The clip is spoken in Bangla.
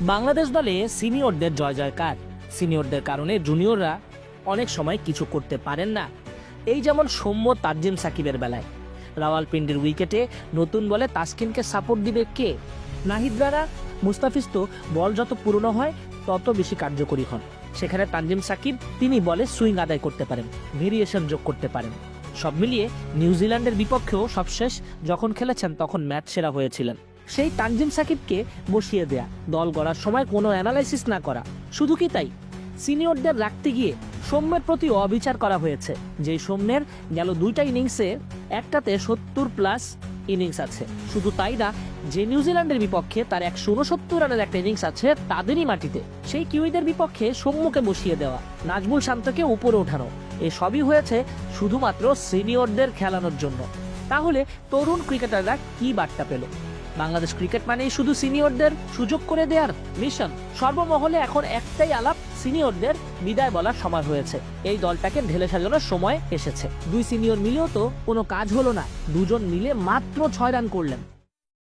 বাংলাদেশ দলে সিনিয়রদের জয় জয়কার। সিনিয়রদের কারণে জুনিয়ররা অনেক সময় কিছু করতে পারেন না। এই যেমন সৌম্য তাজিম সাকিবের বেলায়। রাওয়ালপিন্ডির উইকেটে নতুন বলে তাসকিনকে সাপোর্ট দিবে কে? নাহিদরারা মুস্তাফিজ তো বল যত পুরনো হয়, তত বেশি কার্যকরী হন। সেখানে তানজিম সাকিব তিনি বলে সুইং আদায় করতে পারেন, ভেরিয়েশন যোগ করতে পারেন। সব মিলিয়ে নিউজিল্যান্ডের বিপক্ষেও সবশেষ যখন খেলেছেন তখন ম্যাচ সেরা হয়েছিলেন। সেই তানজিম সাকিবকে বসিয়ে দেয়া, দল গড়ার সময় কোনো অ্যানালাইসিস না করা। শুধু কি তাই? সিনিয়রদের রাখতে গিয়ে সৌম্যের প্রতি অবিচার করা হয়েছে। যে সৌম্যের গেল দুইটা ইনিংসে একটাতে সত্তর প্লাস ইনিংস আছে। শুধু তাই না, যে নিউজিল্যান্ডের বিপক্ষে তার একশো উনসত্তর রানের একটা ইনিংস আছে তাদেরই মাটিতে। সেই কিউইদের বিপক্ষে সৌম্যকে বসিয়ে দেওয়া, নাজমুল শান্তকে উপরে ওঠানো। এসবই হয়েছে শুধুমাত্র সিনিয়রদের খেলানোর জন্য। তাহলে তরুণ ক্রিকেটাররা কি বার্তা পেল? বাংলাদেশ ক্রিকেট মানেই শুধু সিনিয়রদের সুযোগ করে দেওয়ার মিশন। সর্বমহলে এখন একটাই আলাপ, সিনিয়রদের বিদায় বলার সময় হয়েছে। এই দলটাকে ঢেলে সাজানোর সময় এসেছে। দুই সিনিয়র মিলেও তো কোনো কাজ হলো না। দুজন মিলে মাত্র ছয় রান করলেন।